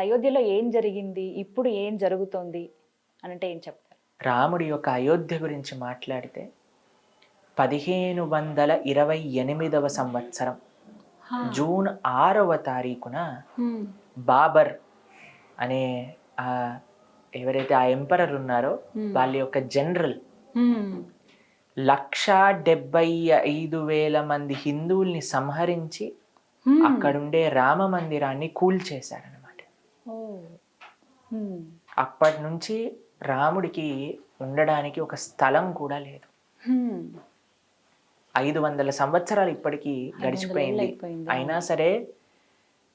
అసలు అయోధ్యలో ఏం జరిగింది ఇప్పుడు ఏం జరుగుతోంది అని అంటే ఏం చెప్తారు రాముడి యొక్క అయోధ్య గురించి మాట్లాడితే పదిహేను వందల ఇరవై ఎనిమిదవ సంవత్సరం జూన్ ఆరవ తారీఖున. బాబర్ అనే ఆ ఎవరైతే ఆ ఎంపరర్ ఉన్నారో. వాళ్ళ యొక్క జనరల్. లక్షా డెబ్బై ఐదు వేల మంది హిందువుల్ని సంహరించి. అక్కడుండే రామ మందిరాన్ని. హ్మ్. అప్పటి నుంచి రాముడికి ఉండడానికి ఒక స్థలం కూడా లేదు. ఐదు వందల సంవత్సరాలు ఇప్పటికీ గడిచిపోయింది. అయినా సరే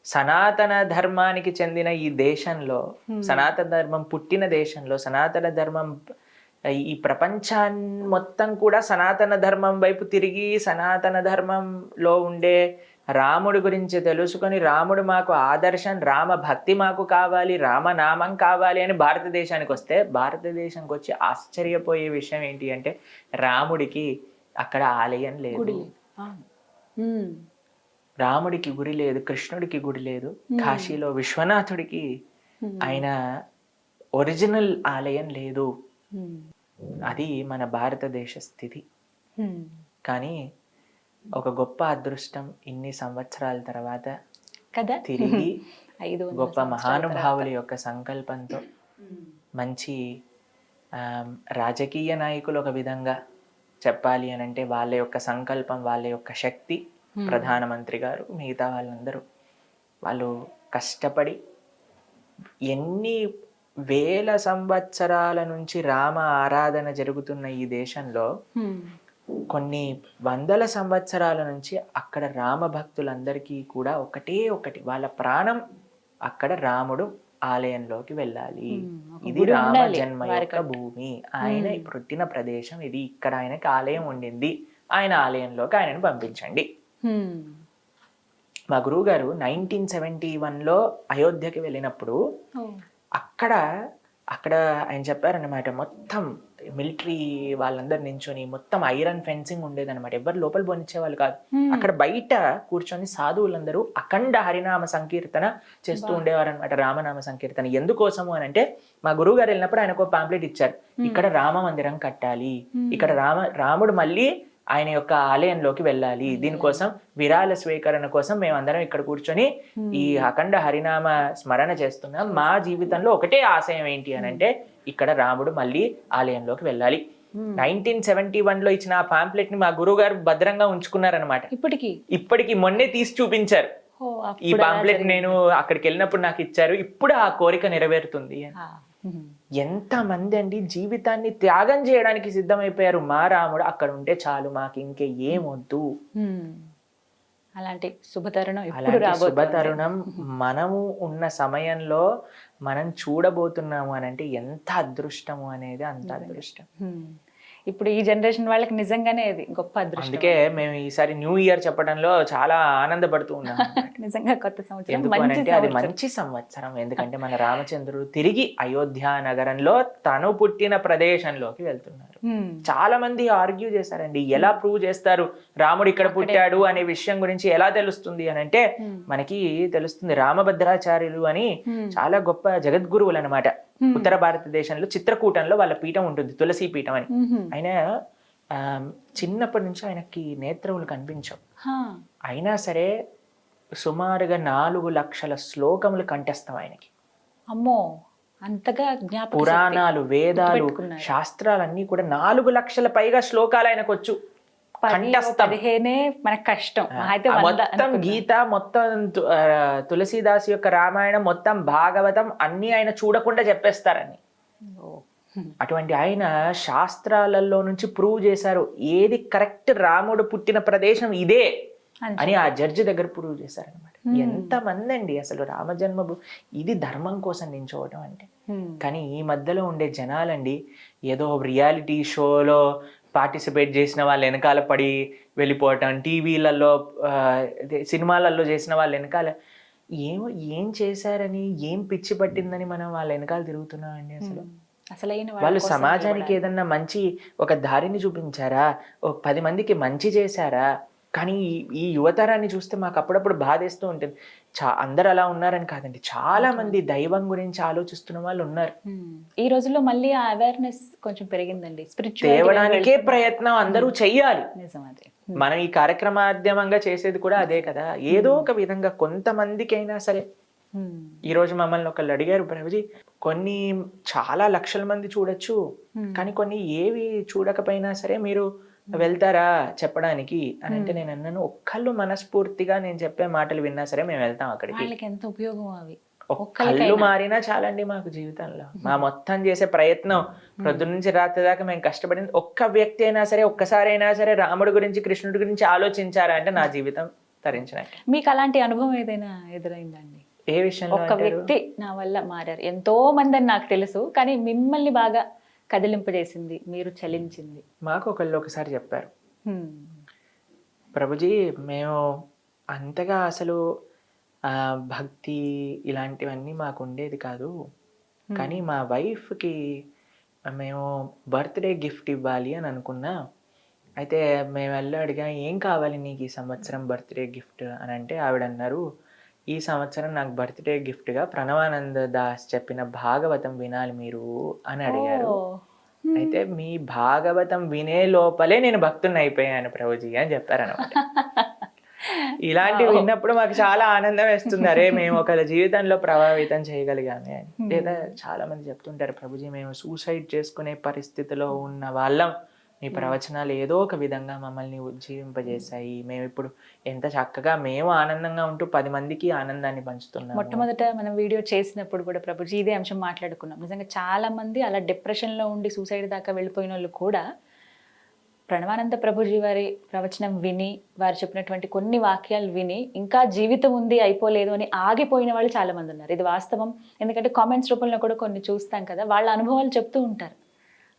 సనాతన ధర్మానికి చెందిన ఈ దేశంలో సనాతన ధర్మం పుట్టిన దేశంలో సనాతన ధర్మం ఈ ప్రపంచాన్ని మొత్తం కూడా సనాతన ధర్మం వైపు తిరిగి సనాతన ధర్మంలో ఉండే రాముడి గురించి తెలుసుకొని రాముడు మాకు ఆదర్శం రామ భక్తి మాకు కావాలి రామనామం కావాలి అని భారతదేశానికి వస్తే భారతదేశానికి వచ్చి ఆశ్చర్యపోయే విషయం ఏంటి అంటే రాముడికి అక్కడ ఆలయం లేదు. రాముడికి గుడి లేదు కృష్ణుడికి గుడి లేదు కాశీలో విశ్వనాథుడికి. ఆయన ఒరిజినల్ ఆలయం లేదు. అది మన భారతదేశ స్థితి. కానీ ఒక గొప్ప అదృష్టం ఇన్ని సంవత్సరాల తర్వాత కదా తిరిగి ఐదు గొప్ప మహానుభావుల యొక్క సంకల్పంతో హ్మ్. మంచి రాజకీయ నాయకులు ఒక విధంగా చెప్పాలి అని అంటే వాళ్ళ యొక్క సంకల్పం వాళ్ళ యొక్క శక్తి Hmm. ప్రధానమంత్రి గారు మిగతా వాళ్ళందరూ వాళ్ళు కష్టపడి ఎన్ని వేల సంవత్సరాల నుంచి రామ ఆరాధన జరుగుతున్న ఈ దేశంలో హ్మ్. కొన్ని వందల సంవత్సరాల నుంచి అక్కడ రామ భక్తులందరికీ కూడా ఒకటే ఒకటి వాళ్ళ ప్రాణం అక్కడ రాముడు ఆలయంలోకి వెళ్ళాలి ఇది రామ జన్మ యొక్క. భూమి ఆయన పుట్టిన ప్రదేశం ఇది ఇక్కడ ఆయనకి ఆలయం ఉండింది ఆయన ఆలయంలోకి ఆయనను పంపించండి. మా గురువు గారు నైన్టీన్ సెవెంటీ వన్లో అయోధ్యకి వెళ్ళినప్పుడు. అక్కడ అక్కడ ఆయన చెప్పారన్నమాట మొత్తం మిలిటరీ వాళ్ళందరు నించొని మొత్తం ఐరన్ ఫెన్సింగ్ ఉండేదన్నమాట. ఎవరు లోపల పోనిచ్చే వాళ్ళు కాదు. అక్కడ బయట కూర్చొని సాధువులందరూ అఖండ హరినామ సంకీర్తన చేస్తూ ఉండేవారు అనమాట రామనామ సంకీర్తన. ఎందుకోసము అని అంటే మా గురువు గారు వెళ్ళినప్పుడు ఆయనకు ఒక పాంప్లెట్ ఇచ్చారు. ఇక్కడ రామ మందిరం కట్టాలి. ఇక్కడ రామ రాముడు మళ్ళీ ఆయన యొక్క ఆలయంలోకి వెళ్ళాలి. దీనికోసం విరాళ స్వీకరణ కోసం మేమందరం ఇక్కడ కూర్చొని ఈ అఖండ హరినామ స్మరణ చేస్తున్నాం. మా జీవితంలో ఒకటే ఆశయం ఏంటి అని అంటే ఇక్కడ రాముడు మళ్ళీ ఆలయంలోకి వెళ్ళాలి. నైన్టీన్ సెవెంటీ వన్లో ఇచ్చిన ఆ పాంప్లెట్ని మా గురువు గారు భద్రంగా ఉంచుకున్నారనమాట ఇప్పటికి? ఇప్పటికి మొన్నే తీసి చూపించారు. ఈ పాంప్లెట్. నేను అక్కడికి వెళ్ళినప్పుడు నాకు ఇచ్చారు. ఇప్పుడు ఆ కోరిక నెరవేరుతుంది. ఎంత మంది అండి జీవితాన్ని త్యాగం చేయడానికి సిద్ధమైపోయారు మా రాముడు. అక్కడ ఉంటే చాలు మాకు ఇంకే ఏమొద్దు. అలాంటి శుభతరుణం ఇప్పుడు అలాంటి రాబోతుంది? శుభతరుణం మనము ఉన్న సమయంలో మనం చూడబోతున్నాము అని అంటే ఎంత అదృష్టము అనేది అంత అదృష్టం. ఇప్పుడు ఈ జనరేషన్ వాళ్ళకి నిజంగానే ఇది గొప్ప అదృష్టం అందుకే మేము ఈసారి న్యూ ఇయర్ చెప్పడంలో చాలా ఆనందపడుతూ ఉన్నాం నిజంగా కొత్త సంవత్సరం అంటే అది. మంచి సంవత్సరం ఎందుకంటే మన రామచంద్రుడు తిరిగి అయోధ్య నగరంలో తను పుట్టిన ప్రదేశంలోకి వెళ్తున్నారు. చాలా మంది ఆర్గ్యూ చేశారండి ఎలా ప్రూవ్ చేస్తారు రాముడు ఇక్కడ పుట్టాడు అనే విషయం గురించి ఎలా తెలుస్తుంది అని అంటే Hmm. మనకి తెలుస్తుంది రామభద్రాచార్యులు అని Hmm. చాలా గొప్ప జగద్గురువులు అనమాట Hmm. ఉత్తర భారతదేశంలో చిత్రకూటంలో వాళ్ళ పీఠం ఉంటుంది తులసి పీఠం అని. ఆయన ఆ, చిన్నప్పటి నుంచి ఆయనకి నేత్రములు కనిపించవు. అయినా సరే సుమారుగా నాలుగు లక్షల శ్లోకములు కంఠస్థం ఆయనకి అమ్మో అంతగా పురాణాలు వేదాలు. శాస్త్రాలన్నీ కూడా నాలుగు లక్షల పైగా శ్లోకాలు ఆయనకు వచ్చు పది, కంఠస్థం పదిహేనే మనకు కష్టం. అయితే మొత్తం. గీత మొత్తం తులసీదాస్ యొక్క రామాయణం మొత్తం భాగవతం అన్ని ఆయన చూడకుండా చెప్పేస్తారని. అటువంటి ఆయన శాస్త్రాలలో నుంచి ప్రూవ్ చేశారు. ఏది కరెక్ట్ రాముడు పుట్టిన ప్రదేశం ఇదే అని అని ఆ జడ్జి దగ్గర ప్రూవ్ చేశారనమాట ఎంత మంది అండి అసలు రామజన్మభూ ఇది ధర్మం కోసం నించోవటం అంటే. కానీ ఈ మధ్యలో ఉండే జనాలండి ఏదో రియాలిటీ షోలో పార్టిసిపేట్ చేసిన వాళ్ళు వెనకాల పడి వెళ్ళిపోవటం టీవీలలో సినిమాలలో చేసిన వాళ్ళ వెనకాల ఏమో ఏం చేశారని ఏం పిచ్చి పట్టిందని మనం వాళ్ళ వెనకాల తిరుగుతున్నాం అండి అసలు అసలైన వాళ్ళ సమాజానికి ఏదన్నా మంచి ఒక దారిని చూపించారా? ఓ పది మందికి మంచి చేశారా? కానీ ఈ- ఈ యువతరాన్ని చూస్తే మాకు అప్పుడప్పుడు బాధేస్తూ ఉంటుంది. చా అందరు అలా ఉన్నారని కాదండి. చాలా మంది దైవం గురించి ఆలోచిస్తున్న వాళ్ళు ఉన్నారు. ఈ రోజుల్లో మళ్ళీ ఆ అవేర్నెస్ కొంచెం పెరిగిందండి. తేవడానికే ప్రయత్నం అందరూ చెయ్యాలి. మనం ఈ కార్యక్రమాధ్యమంగా చేసేది కూడా అదే కదా. ఏదో ఒక విధంగా కొంతమందికైనా సరే. ఈ రోజు మమ్మల్ని ఒకళ్ళు అడిగారు ప్రభుజీ కొన్ని చాలా లక్షల మంది చూడొచ్చు. కానీ కొన్ని ఏవి చూడకపోయినా సరే మీరు వెళ్తారా చెప్పడానికి? అని అంటే నేను అన్నాను ఒక్కళ్ళు మనస్ఫూర్తిగా నేను చెప్పే మాటలు విన్నా సరే మేము వెళ్తాం అక్కడికి. వాళ్ళకి ఎంత ఉపయోగం అవి? ఒక్కళ్ళు మారినా చాలండి మాకు జీవితంలో. మా మొత్తం చేసే ప్రయత్నం ప్రొద్దు నుంచి రాత్రి దాకా మేము కష్టపడింది. ఒక్క వ్యక్తి అయినా సరే ఒక్కసారి అయినా సరే రాముడి గురించి కృష్ణుడి గురించి ఆలోచించారా అంటే నా జీవితం తరించినట్టు. మీకు అలాంటి అనుభవం ఏదైనా ఎదురైందండి? ఏ విషయంలో ఒక్క అంటారు? వ్యక్తి నా వల్ల మారారు. ఎంతో మంది అని నాకు తెలుసు కానీ మిమ్మల్ని బాగా కదిలింపజేసింది మీరు చలించింది. మాకు ఒకళ్ళు ఒకసారి చెప్పారు. ప్రభుజీ మేము అంతగా అసలు భక్తి ఇలాంటివన్నీ మాకు ఉండేది కాదు కానీ మా వైఫ్కి మేము బర్త్డే గిఫ్ట్ ఇవ్వాలి అని అనుకున్నా. అయితే మేము వెళ్ళి అడిగా ఏం కావాలి నీకు ఈ సంవత్సరం బర్త్డే గిఫ్ట్? అని అంటే ఆవిడ అన్నారు ఈ సంవత్సరం నాకు బర్త్డే గిఫ్ట్గా ప్రణవానంద దాస్ చెప్పిన భాగవతం వినాలి మీరు అని అడిగారు. అయితే మీ భాగవతం వినే లోపలే నేను భక్తుని అయిపోయాను ప్రభుజీ అని చెప్పారనమాట ఇలాంటివి విన్నప్పుడు మాకు చాలా ఆనందం వేస్తుంది. అరే మేము ఒకరి జీవితంలో ప్రభావితం చేయగలిగామే అని. లేదా చాలా మంది చెప్తుంటారు ప్రభుజీ మేము సూసైడ్ చేసుకునే పరిస్థితిలో ఉన్న వాళ్ళం. మీ ప్రవచనాలు ఏదో ఒక విధంగా మమ్మల్ని ఉజ్జీవింపజేశాయి. మేము ఇప్పుడు ఎంత చక్కగా మేము ఆనందంగా ఉంటూ పది మందికి ఆనందాన్ని పంచుతున్నాము. మొట్టమొదట మనం వీడియో చేసినప్పుడు కూడా ప్రభుజీ ఇదే అంశం మాట్లాడుకున్నాం. నిజంగా చాలా మంది అలా డిప్రెషన్లో ఉండి సూసైడ్ దాకా వెళ్ళిపోయిన వాళ్ళు కూడా ప్రణవానంద ప్రభుజీ వారి ప్రవచనం విని వారు చెప్పినటువంటి కొన్ని వాక్యాలు విని ఇంకా జీవితం ఉంది అయిపోలేదు అని ఆగిపోయిన వాళ్ళు చాలా మంది ఉన్నారు. ఇది వాస్తవం. ఎందుకంటే కామెంట్స్ రూపంలో కూడా కొన్ని చూస్తాం కదా వాళ్ళ అనుభవాలు చెప్తూ ఉంటారు.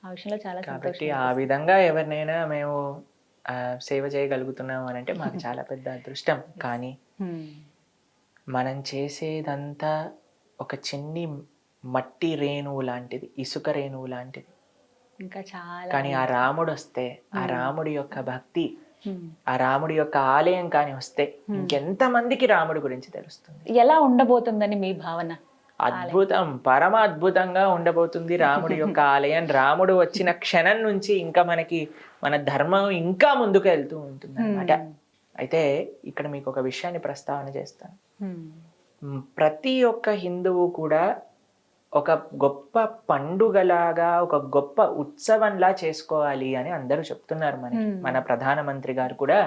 ఆ విషయంలో చాలా కాబట్టి ఆ విధంగా ఎవరినైనా మేము సేవ చేయగలుగుతున్నాము అని అంటే మాకు చాలా పెద్ద అదృష్టం. కానీ హ్మ్. మనం చేసేదంతా ఒక చిన్ని మట్టి రేణువు లాంటిది ఇసుక రేణువు లాంటిది. ఇంకా చాలా కానీ ఆ రాముడు వస్తే ఆ రాముడి యొక్క భక్తి హ్మ్. ఆ రాముడి యొక్క ఆలయం కానీ వస్తే ఇంకెంత మందికి రాముడి గురించి తెలుస్తుంది? ఎలా ఉండబోతుందని మీ భావన? అద్భుతం. పరమ అద్భుతంగా ఉండబోతుంది రాముడి యొక్క ఆలయం. రాముడు వచ్చిన క్షణం నుంచి ఇంకా మనకి మన ధర్మం ఇంకా ముందుకు వెళ్తూ ఉంటుంది అనమాట అయితే ఇక్కడ మీకు ఒక విషయాన్ని ప్రస్తావన చేస్తాను. ప్రతి ఒక్క హిందువు కూడా ఒక గొప్ప పండుగలాగా ఒక గొప్ప ఉత్సవంలా చేసుకోవాలి అని అందరూ చెప్తున్నారు మనకి. మన ప్రధానమంత్రి గారు కూడా.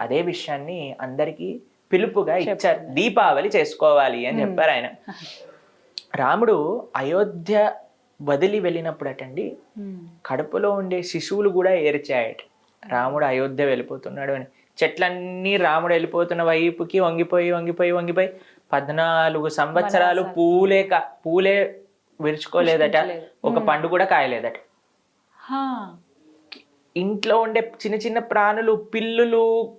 అదే విషయాన్ని అందరికీ పిలుపుగా ఇచ్చారు. దీపావళి చేసుకోవాలి అని చెప్పారు ఆయన. రాముడు అయోధ్య వదిలి వెళ్ళినప్పుడటండి. కడుపులో ఉండే శిశువులు కూడా ఏర్చాయట. రాముడు అయోధ్య వెళ్ళిపోతున్నాడు అని. చెట్లన్నీ రాముడు వెళ్ళిపోతున్న వైపుకి వంగిపోయి వంగిపోయి వంగిపోయి పద్నాలుగు సంవత్సరాలు పూలే కా- పూలే విరుచుకోలేదట. ఒక పండు కూడా కాయలేదట. ఇంట్లో ఉండే చిన్న చిన్న ప్రాణులు పిల్లులు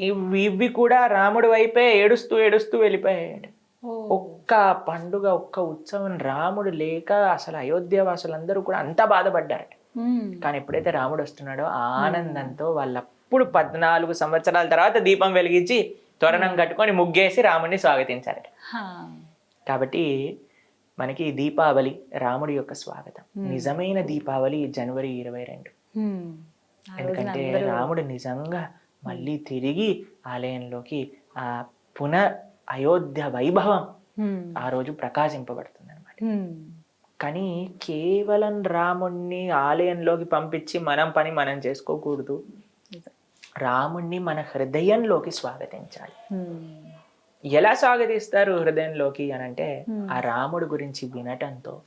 ఇవి ఇవి కూడా రాముడి వైపే ఏడుస్తూ ఏడుస్తూ వెళ్ళిపోయాయట. ఓ. ఒక్క పండుగ ఒక్క ఉత్సవం రాముడు లేక అసలు అయోధ్య వాసులందరూ కూడా అంతా బాధపడ్డారట. కానీ ఎప్పుడైతే రాముడు వస్తున్నాడో ఆ ఆనందంతో వాళ్ళప్పుడు పద్నాలుగు సంవత్సరాల తర్వాత దీపం వెలిగించి తోరణం కట్టుకొని ముగ్గేసి రాముడిని స్వాగతించారట. కాబట్టి మనకి దీపావళి రాముడి యొక్క స్వాగతం. నిజమైన దీపావళి జనవరి ఇరవై రెండు. ఎందుకంటే రాముడు నిజంగా మళ్ళీ తిరిగి ఆలయంలోకి ఆ పునః అయోధ్య వైభవం. ఆ రోజు ప్రకాశింపబడుతుంది అనమాట. కానీ కేవలం రాముణ్ణి ఆలయంలోకి పంపించి మనం పని మనం చేసుకోకూడదు. రాముణ్ణి మన హృదయంలోకి స్వాగతించాలి. ఎలా స్వాగతిస్తారు హృదయంలోకి అని అంటే ఆ రాముడు గురించి వినటంతో.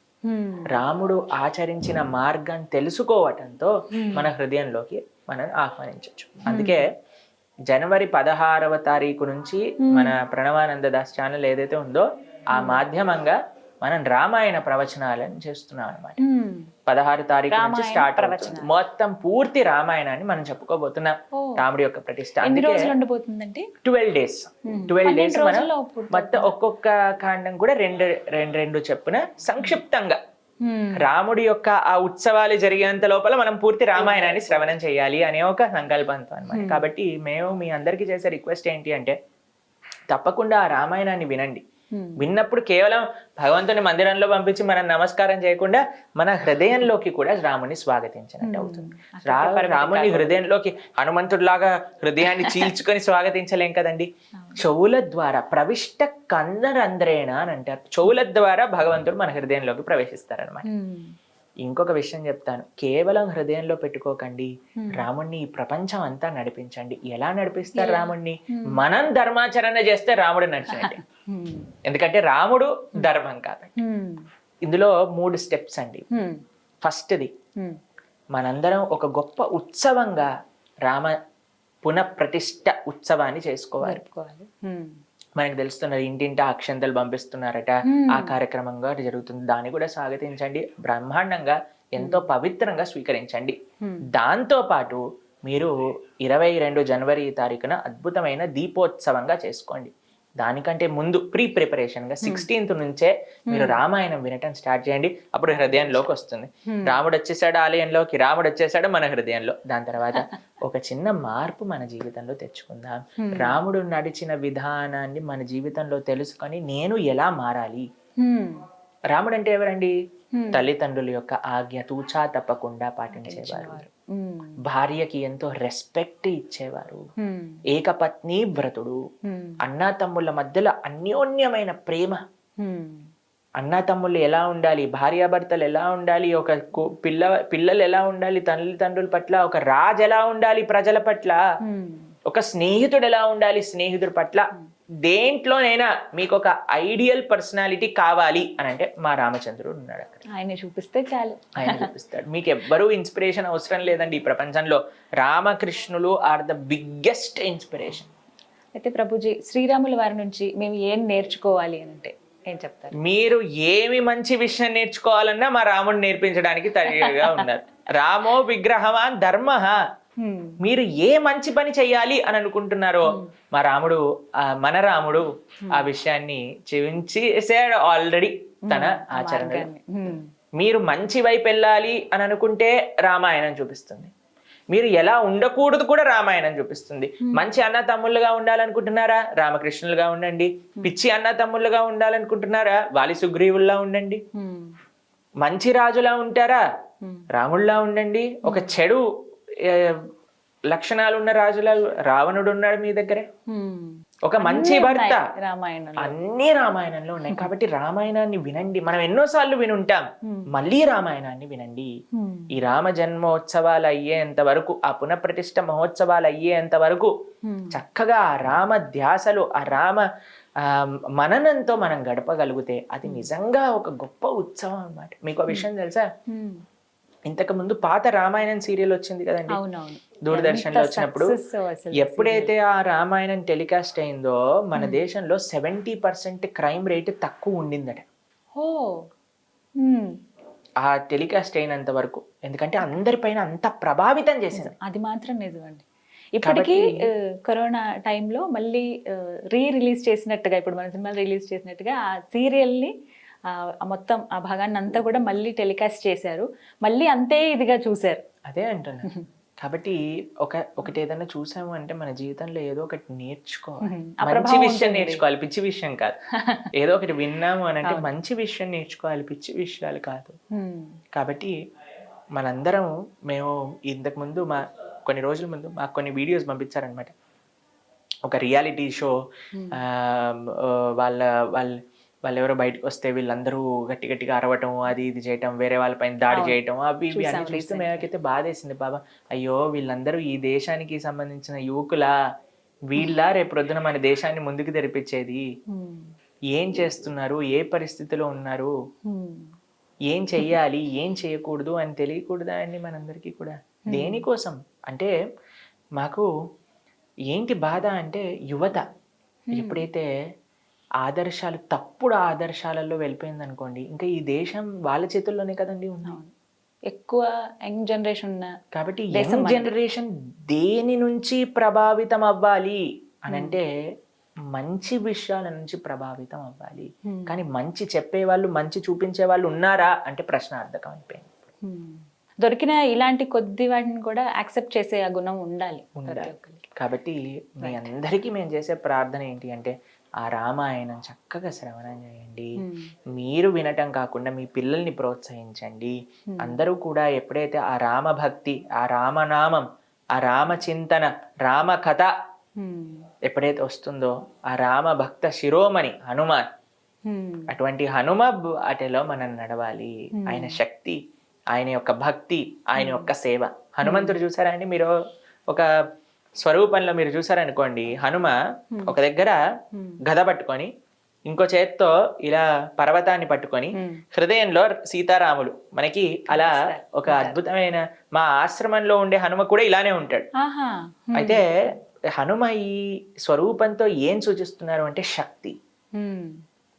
రాముడు ఆచరించిన మార్గం తెలుసుకోవటంతో మన హృదయంలోకి మనం ఆహ్వానించవచ్చు అందుకే జనవరి పదహారవ తారీఖు నుంచి మన ప్రణవానంద దాస్ ఛానల్ ఏదైతే ఉందో ఆ మాధ్యమంగా మనం రామాయణ ప్రవచనాలను చేస్తున్నాం అనమాట. పదహారు తారీఖు నుంచి స్టార్ట్. అవుతుంది మొత్తం పూర్తి రామాయణాన్ని మనం చెప్పుకోబోతున్నాం. రాముడి యొక్క ప్రతిష్ట ట్వెల్వ్ డేస్. ట్వెల్వ్ డేస్ మనం మొత్తం ఒక్కొక్క కాండం కూడా రెండు రెండు రెండు చెప్పున సంక్షిప్తంగా. రాముడి యొక్క ఆ ఉత్సవాలు జరిగేంత లోపల మనం పూర్తి రామాయణాన్ని శ్రవణం చేయాలి అనే ఒక సంకల్పంతో అన్నమాట. కాబట్టి మేము మీ అందరికీ చేసే రిక్వెస్ట్ ఏంటి అంటే తప్పకుండా ఆ రామాయణాన్ని వినండి. Hmm. విన్నప్పుడు కేవలం భగవంతుని మందిరంలో పంపించి మనం నమస్కారం చేయకుండా మన హృదయంలోకి కూడా రాముని స్వాగతించినట్టు అవుతుంది. రాముని హృదయంలోకి హనుమంతుడిలాగా హృదయాన్ని చీల్చుకొని స్వాగతించలేం కదండి? చెవుల ద్వారా ప్రవిష్ట కందరంధ్రేణ అని అంటారు. చెవుల ద్వారా భగవంతుడు మన హృదయంలోకి ప్రవేశిస్తారనమాట. ఇంకొక విషయం చెప్తాను. కేవలం హృదయంలో పెట్టుకోకండి. రాముణ్ణి ఈ ప్రపంచం అంతా నడిపించండి. ఎలా నడిపిస్తారు రాముణ్ణి? మనం ధర్మాచరణ చేస్తే రాముడు నడిచండి. ఎందుకంటే రాముడు ధర్మం కాబట్టి. ఇందులో మూడు స్టెప్స్ అండి. ఫస్ట్ది. మనందరం ఒక గొప్ప ఉత్సవంగా రామ పునఃప్రతిష్ఠ ఉత్సవాన్ని చేసుకోవాలి. మనకు తెలుస్తున్నది ఇంటింటా అక్షంతలు పంపిస్తున్నారట. ఆ కార్యక్రమంగా జరుగుతుంది. దాన్ని కూడా స్వాగతించండి బ్రహ్మాండంగా ఎంతో పవిత్రంగా స్వీకరించండి. దాంతో పాటు మీరు ఇరవై రెండు జనవరి తారీఖున అద్భుతమైన దీపోత్సవంగా చేసుకోండి. దానికంటే ముందు ప్రీ ప్రిపరేషన్గా సిక్స్టీన్త్ నుంచే మీరు రామాయణం వినటం స్టార్ట్ చేయండి. అప్పుడు హృదయంలోకి వస్తుంది. రాముడు వచ్చేసాడు ఆలయంలోకి రాముడు వచ్చేసాడు మన హృదయంలో. దాని తర్వాత ఒక చిన్న మార్పు మన జీవితంలో తెచ్చుకుందాం. రాముడు నడిచిన విధానాన్ని మన జీవితంలో తెలుసుకొని నేను ఎలా మారాలి? Hmm. రాముడు అంటే ఎవరండి? తల్లిదండ్రుల యొక్క ఆజ్ఞ తూచా తప్పకుండా పాటించేవారు. భార్యకి ఎంతో రెస్పెక్ట్ ఇచ్చేవారు. ఏకపత్ని వ్రతుడు. అన్నా తమ్ముళ్ళ మధ్యలో అన్యోన్యమైన ప్రేమ. అన్నా తమ్ముళ్ళు ఎలా ఉండాలి? భార్యాభర్తలు ఎలా ఉండాలి? ఒక పిల్ల పిల్లలు ఎలా ఉండాలి? తల్లిదండ్రుల పట్ల ఒక రాజు ఎలా ఉండాలి? ప్రజల పట్ల. ఒక స్నేహితుడు ఎలా ఉండాలి? స్నేహితుడి పట్ల. దేంట్లోనైనా మీకు ఒక ఐడియల్ పర్సనాలిటీ కావాలి అని అంటే మా రామచంద్రుడు ఉన్నాడు అక్కడ. ఆయన్ని చూపిస్తే చాలు. ఆయన చూపిస్తాడు. మీకు ఎవ్వరూ ఇన్స్పిరేషన్ అవసరం లేదండి. ఈ ప్రపంచంలో రామకృష్ణులు ఆర్ ద బిగ్గెస్ట్ ఇన్స్పిరేషన్ అయితే ప్రభుజీ శ్రీరాముల వారి నుంచి మేము ఏం నేర్చుకోవాలి అని అంటే ఏం చెప్తారు? మీరు ఏమి మంచి విషయం నేర్చుకోవాలన్నా మా రాముడు నేర్పించడానికి తయారుగా ఉన్నారు. రామో విగ్రహవాన్ ధర్మ. మీరు ఏ మంచి పని చెయ్యాలి అని అనుకుంటున్నారో మా రాముడు ఆ మన రాముడు ఆ విషయాన్ని చెవించేసాడు ఆల్రెడీ తన ఆచరణ. మీరు మంచి వైపు వెళ్ళాలి అని అనుకుంటే రామాయణం చూపిస్తుంది. మీరు ఎలా ఉండకూడదు కూడా రామాయణం చూపిస్తుంది. మంచి అన్న తమ్ముళ్ళుగా ఉండాలనుకుంటున్నారా? రామకృష్ణులుగా ఉండండి. పిచ్చి అన్న తమ్ముళ్ళుగా ఉండాలనుకుంటున్నారా? వాలి సుగ్రీవుల్లా ఉండండి. మంచి రాజులా ఉంటారా. రాముళ్ళా ఉండండి. ఒక చెడు ఏ, లక్షణాలు ఉన్న రాజులా రావణుడు ఉన్నాడు మీ దగ్గరే. ఒక మంచి భర్త. రామాయణం అన్ని రామాయణంలో ఉన్నాయి. కాబట్టి రామాయణాన్ని వినండి. మనం ఎన్నోసార్లు వినుంటాం. మళ్ళీ రామాయణాన్ని వినండి. ఈ రామ జన్మోత్సవాలు అయ్యేంత వరకు ఆ పునఃప్రతిష్ఠ మహోత్సవాలు అయ్యేంత వరకు. చక్కగా ఆ రామ ధ్యాసలు ఆ రామ ఆ, మననంతో మనం గడపగలిగితే అది నిజంగా ఒక గొప్ప ఉత్సవం అన్నమాట. మీకు ఒక విషయం తెలుసా? Hmm. ఇంతకు ముందు పాత రామాయణం సీరియల్ వచ్చింది కదండి. దూరదర్శన్లో వచ్చినప్పుడు ఎప్పుడైతే ఆ రామాయణం టెలికాస్ట్ అయిందో మన దేశంలో సెవెంటీ పర్సెంట్ క్రైమ్ రేట్ తక్కువ ఉండిందట. ఆ టెలికాస్ట్ అయినంత వరకు. ఎందుకంటే అందరిపైన అంత ప్రభావితం చేసింది. అది మాత్రం నిజమండి. ఇప్పటికీ కరోనా టైంలో మళ్ళీ రీ రిలీజ్ చేసినట్టుగా ఇప్పుడు మన సినిమా రిలీజ్ చేసినట్టుగా ఆ సీరియల్ని మొత్తం ఆ భాగాన్ని అంతా కూడా మళ్ళీ టెలికాస్ట్ చేశారు. మళ్ళీ అంతే ఇదిగా చూశారు. అదే అంటున్నా. కాబట్టి ఒక ఒకటి ఏదైనా చూసాము అంటే మన జీవితంలో ఏదో ఒకటి నేర్చుకోవాలి. మంచి విషయం. నేర్చుకోవాలి పిచ్చి విషయం కాదు. ఏదో ఒకటి విన్నాము అని అంటే మంచి విషయం నేర్చుకోవాలి పిచ్చి విషయాలు కాదు. కాబట్టి మనందరం మేము ఇంతకు ముందు మా కొన్ని రోజుల ముందు మాకు కొన్ని వీడియోస్ పంపించారనమాట ఒక రియాలిటీ షో వాళ్ళ వాళ్ళ వాళ్ళు ఎవరో బయటకు వస్తే వీళ్ళందరూ గట్టి గట్టిగా అరవటం అది ఇది చేయటం వేరే వాళ్ళపైన దాడి చేయటం అవి ఇవి అన్ని చూసాం చూస్తే మేమకైతే బాధేసింది బాబా. అయ్యో వీళ్ళందరూ ఈ దేశానికి సంబంధించిన యువకులా వీళ్ళ రేపు ప్రొద్దున మన దేశాన్ని ముందుకు తెరిపించేది. Hmm. ఏం చేస్తున్నారు? ఏ పరిస్థితిలో ఉన్నారు? Hmm. ఏం చెయ్యాలి? ఏం చేయకూడదు అని తెలియకూడదా అండి మనందరికీ కూడా? దేనికోసం? అంటే మాకు ఏంటి బాధ అంటే యువత. ఎప్పుడైతే ఆదర్శాలు తప్పుడు ఆదర్శాలలో వెళ్ళిపోయింది అనుకోండి ఇంకా ఈ దేశం వాళ్ళ చేతుల్లోనే కదండి అవును. ఎక్కువ యంగ్ జనరేషన్ ఉన్న కాబట్టి యంగ్ జనరేషన్ దేని నుంచి ప్రభావితం అవ్వాలి అని అంటే మంచి విషయాల నుంచి ప్రభావితం అవ్వాలి. కానీ మంచి చెప్పే వాళ్ళు మంచి చూపించే వాళ్ళు ఉన్నారా అంటే ప్రశ్నార్థకం అయిపోయింది. దొరికిన ఇలాంటి కొద్ది వాటిని కూడా యాక్సెప్ట్ చేసే ఆ గుణం ఉండాలి ఉండాలి. కాబట్టి మీ అందరికీ మేము చేసే ప్రార్థన ఏంటి అంటే ఆ రామాయణం చక్కగా శ్రవణం చేయండి. మీరు వినటం కాకుండా మీ పిల్లల్ని ప్రోత్సహించండి. అందరూ కూడా ఎప్పుడైతే ఆ రామభక్తి ఆ రామనామం ఆ రామ చింతన రామ కథ. ఎప్పుడైతే వస్తుందో ఆ రామ భక్త శిరోమణి హనుమాన్. అటువంటి హనుమ అటలో మనం నడవాలి. ఆయన శక్తి ఆయన యొక్క భక్తి ఆయన యొక్క సేవ. హనుమంతుడు చూసారా అండి? మీరు ఒక స్వరూపంలో మీరు చూసారనుకోండి హనుమ ఒక దగ్గర గద పట్టుకొని ఇంకో చేత్తో ఇలా పర్వతాన్ని పట్టుకొని. హృదయంలో సీతారాములు మనకి అలా ఒక అద్భుతమైన మా ఆశ్రమంలో ఉండే హనుమ కూడా ఇలానే ఉంటాడు. అయితే హనుమ ఈ స్వరూపంతో ఏం సూచిస్తున్నారు అంటే శక్తి.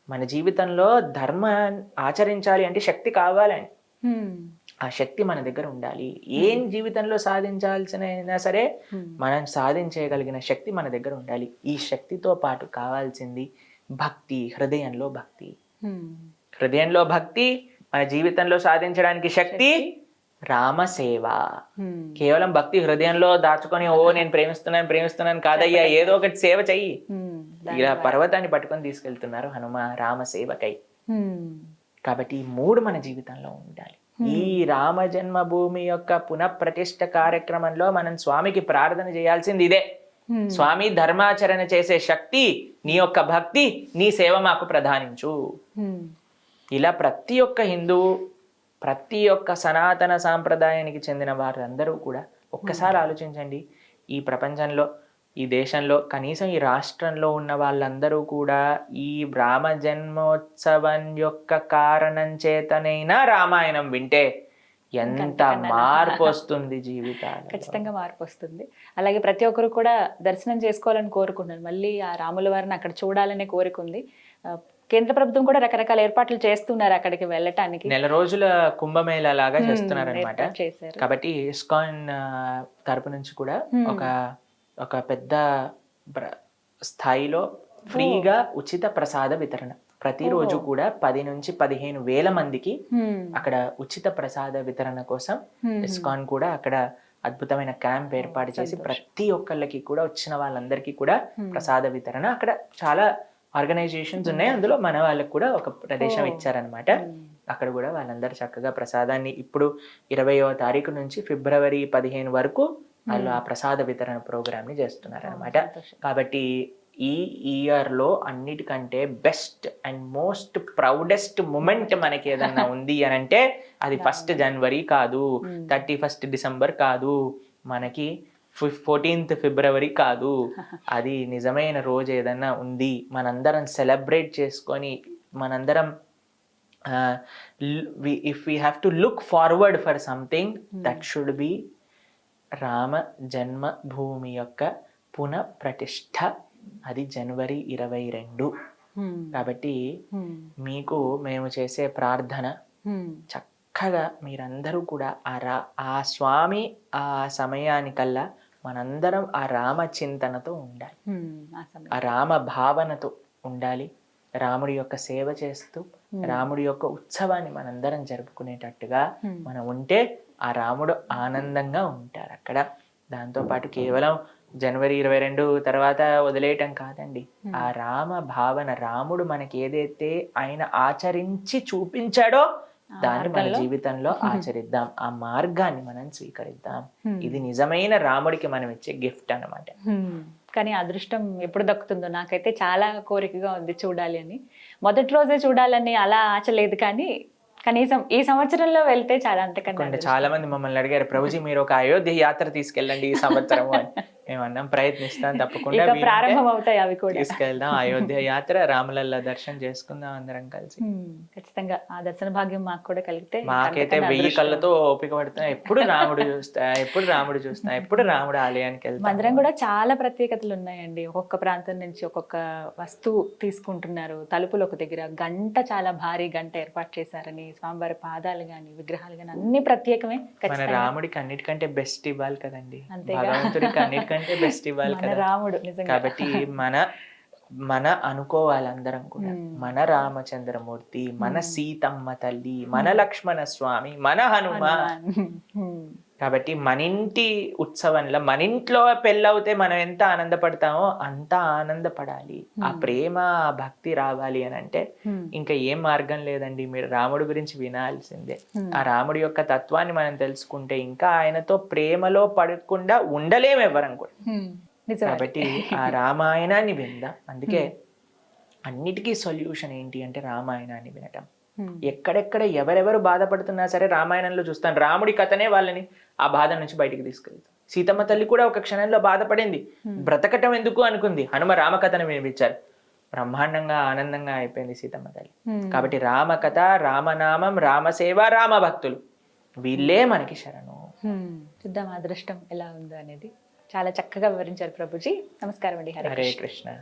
మన జీవితంలో ధర్మ ఆచరించాలి అంటే శక్తి కావాలని. ఆ శక్తి మన దగ్గర ఉండాలి. ఏం జీవితంలో సాధించాల్సిన అయినా సరే. మనం సాధించగలిగిన శక్తి మన దగ్గర ఉండాలి. ఈ శక్తితో పాటు కావాల్సింది భక్తి హృదయంలో భక్తి. హృదయంలో భక్తి మన జీవితంలో సాధించడానికి శక్తి రామసేవ. కేవలం భక్తి హృదయంలో దాచుకొని ఓ నేను ప్రేమిస్తున్నాను ప్రేమిస్తున్నాను కాదయ్యా ఏదో ఒకటి సేవ చెయ్యి. ఇలా పర్వతాన్ని పట్టుకొని తీసుకెళ్తున్నారు హనుమ రామ సేవకై Hmm. కాబట్టి ఈ మూడు మన జీవితంలో ఉండాలి. ఈ రామ జన్మభూమి యొక్క పునఃప్రతిష్ఠ కార్యక్రమంలో మనం స్వామికి ప్రార్థన చేయాల్సింది ఇదే. స్వామి ధర్మాచరణ చేసే శక్తి నీ యొక్క భక్తి నీ సేవ మాకు ప్రధానించు. ఇలా ప్రతి ఒక్క హిందువు ప్రతి ఒక్క సనాతన సాంప్రదాయానికి చెందిన వారందరూ కూడా ఒక్కసారి ఆలోచించండి. ఈ ప్రపంచంలో ఈ దేశంలో కనీసం ఈ రాష్ట్రంలో ఉన్న వాళ్ళందరూ కూడా ఈ రామ జన్మోత్సవం యొక్క కారణం చేతనైనా రామాయణం వింటే ఎంత మార్పు వస్తుంది జీవితాలు ఖచ్చితంగా మార్పు వస్తుంది. అలాగే ప్రతి ఒక్కరు కూడా దర్శనం చేసుకోవాలని కోరుకుంటున్నారు. మళ్ళీ ఆ రాముల వారిని అక్కడ చూడాలనే కోరిక ఉంది. ఆ, కేంద్ర ప్రభుత్వం కూడా రకరకాల ఏర్పాట్లు చేస్తున్నారు అక్కడికి వెళ్ళటానికి. నెల రోజుల కుంభమేళ లాగా చేస్తున్నారనమాట ఏర్పాటు చేశారు. కాబట్టి ఇస్కాన్ తరపు నుంచి కూడా ఒక ఒక పెద్ద స్థాయిలో ఫ్రీగా ఉచిత ప్రసాద వితరణ. ప్రతిరోజు కూడా పది నుంచి పదిహేను వేల మందికి. అక్కడ ఉచిత ప్రసాద వితరణ కోసం. ఇస్కాన్ కూడా అక్కడ అద్భుతమైన క్యాంప్ ఏర్పాటు చేసి ప్రతి ఒక్కళ్ళకి కూడా వచ్చిన వాళ్ళందరికీ కూడా ప్రసాద వితరణ. అక్కడ చాలా ఆర్గనైజేషన్స్ ఉన్నాయి. అందులో మన వాళ్ళకి కూడా ఒక ప్రదేశం ఇచ్చారనమాట అక్కడ కూడా వాళ్ళందరూ చక్కగా ప్రసాదాన్ని ఇప్పుడు ఇరవయో తారీఖు నుంచి ఫిబ్రవరి పదిహేను వరకు వాళ్ళు ఆ ప్రసాద వితరణ ప్రోగ్రామ్ని చేస్తున్నారు అనమాట సంతోషం. కాబట్టి ఈ ఇయర్లో అన్నిటికంటే best and most proudest moment మనకి ఏదన్నా ఉంది అని అంటే అది ఫస్ట్ జనవరి కాదు థర్టీ ఫస్ట్ డిసెంబర్ కాదు మనకి ఫోర్టీన్త్ ఫిబ్రవరి కాదు. అది నిజమైన రోజు ఏదన్నా ఉంది మనందరం సెలబ్రేట్ చేసుకొని మనందరం if we have to look forward for something that should be Rama Janmabhoomi యొక్క పునఃప్రతిష్ఠ అది జనవరి ఇరవై రెండు. కాబట్టి. మీకు మేము చేసే ప్రార్థన. చక్కగా మీరందరూ కూడా ఆ రా ఆ స్వామి ఆ సమయానికల్లా మనందరం ఆ రామ చింతనతో ఉండాలి. ఆ రామ భావనతో ఉండాలి రాముడి యొక్క సేవ చేస్తూ రాముడి యొక్క ఉత్సవాన్ని మనందరం జరుపుకునేటట్టుగా. మనం ఉంటే ఆ రాముడు ఆనందంగా ఉంటారు అక్కడ. దాంతోపాటు కేవలం జనవరి ఇరవై రెండు తర్వాత వదిలేయటం కాదండి. ఆ రామ భావన రాముడు మనకి ఏదైతే ఆయన ఆచరించి చూపించాడో దాన్ని మన జీవితంలో ఆచరిద్దాం. ఆ మార్గాన్ని మనం స్వీకరిద్దాం. ఇది నిజమైన రాముడికి మనం ఇచ్చే గిఫ్ట్ అన్నమాట. Hmm. కానీ అదృష్టం ఎప్పుడు దక్కుతుందో నాకైతే చాలా కోరికగా ఉంది చూడాలి అని. మొదటి రోజే చూడాలని అలా ఆశ లేదు కానీ కనీసం ఈ సంవత్సరంలో వెళ్తే చాలా అంతకన్నా కొంత చాలా మంది మమ్మల్ని అడిగారు ప్రభుజీ మీరు ఒక అయోధ్య యాత్ర తీసుకెళ్ళండి ఈ సంవత్సరం అని. మేము అన్నాం ప్రయత్నిస్తాం తప్పకుండా ప్రారంభం అవుతాయి అవి కూడా. తీసుకెళ్దాం అయోధ్య యాత్ర రామలల్ల దర్శనం చేసుకుందాం అందరం కలిసి. ఖచ్చితంగా. ఆ దర్శన భాగ్యం మాకు కూడా కలిగితే మాకైతే వెయ్యి. కళ్ళతో ఓపిక పడుతున్నా. ఎప్పుడు రాముడు చూస్తా ఎప్పుడు రాముడు చూస్తా ఎప్పుడు రాముడు ఆలయానికి వెళ్తాం మందిరం కూడా చాలా ప్రత్యేకతలు ఉన్నాయండి. ఒక్కొక్క ప్రాంతం నుంచి ఒక్కొక్క వస్తువు తీసుకుంటున్నారు. తలుపులు ఒక దగ్గర గంట చాలా భారీ గంట ఏర్పాటు చేశారని స్వామివారి పాదాలు గాని విగ్రహాలు గాని అన్ని ప్రత్యేకమే మన రాముడికి అన్నిటికంటే బెస్ట్ ఇవ్వాలి కదండి. భగవంతుడికి అన్నిటికంటే బెస్ట్ ఇవ్వాలి కదా. రాముడు కాబట్టి మన మన అనుకోవాలందరం కూడా. మన రామచంద్రమూర్తి మన సీతమ్మ తల్లి మన లక్ష్మణ స్వామి మన హనుమ హ్మ్. కాబట్టి మన ఇంటి ఉత్సవంలో మన ఇంట్లో పెళ్ళవుతే మనం ఎంత ఆనందపడతామో అంత ఆనందపడాలి. ఆ ప్రేమ ఆ భక్తి రావాలి అని అంటే. ఇంకా ఏం మార్గం లేదండి. మీరు రాముడి గురించి వినాల్సిందే. ఆ రాముడి యొక్క తత్వాన్ని మనం తెలుసుకుంటే ఇంకా ఆయనతో ప్రేమలో పడకుండా ఉండలేము ఎవరం కూడా. కాబట్టి ఆ రామాయణాన్ని విందాం. అందుకే అన్నిటికీ సొల్యూషన్ ఏంటి అంటే రామాయణాన్ని వినటం. ఎక్కడెక్కడ ఎవరెవరు బాధపడుతున్నా సరే రామాయణంలో చూస్తాను. రాముడి కథనే వాళ్ళని ఆ బాధ నుంచి బయటికి తీసుకెళ్తాం. సీతమ్మ తల్లి కూడా ఒక క్షణంలో బాధపడింది. బ్రతకటం ఎందుకు అనుకుంది? హనుమ రామకథను వినిపించారు. బ్రహ్మాండంగా ఆనందంగా అయిపోయింది సీతమ్మ తల్లి. హ్మ్. కాబట్టి రామకథ రామనామం రామసేవ రామ భక్తులు. వీళ్ళే మనకి శరణు. చూద్దాం అదృష్టం ఎలా ఉందో అనేది చాలా చక్కగా వివరించారు ప్రభుజీ. నమస్కారం అండి. హరే కృష్ణ.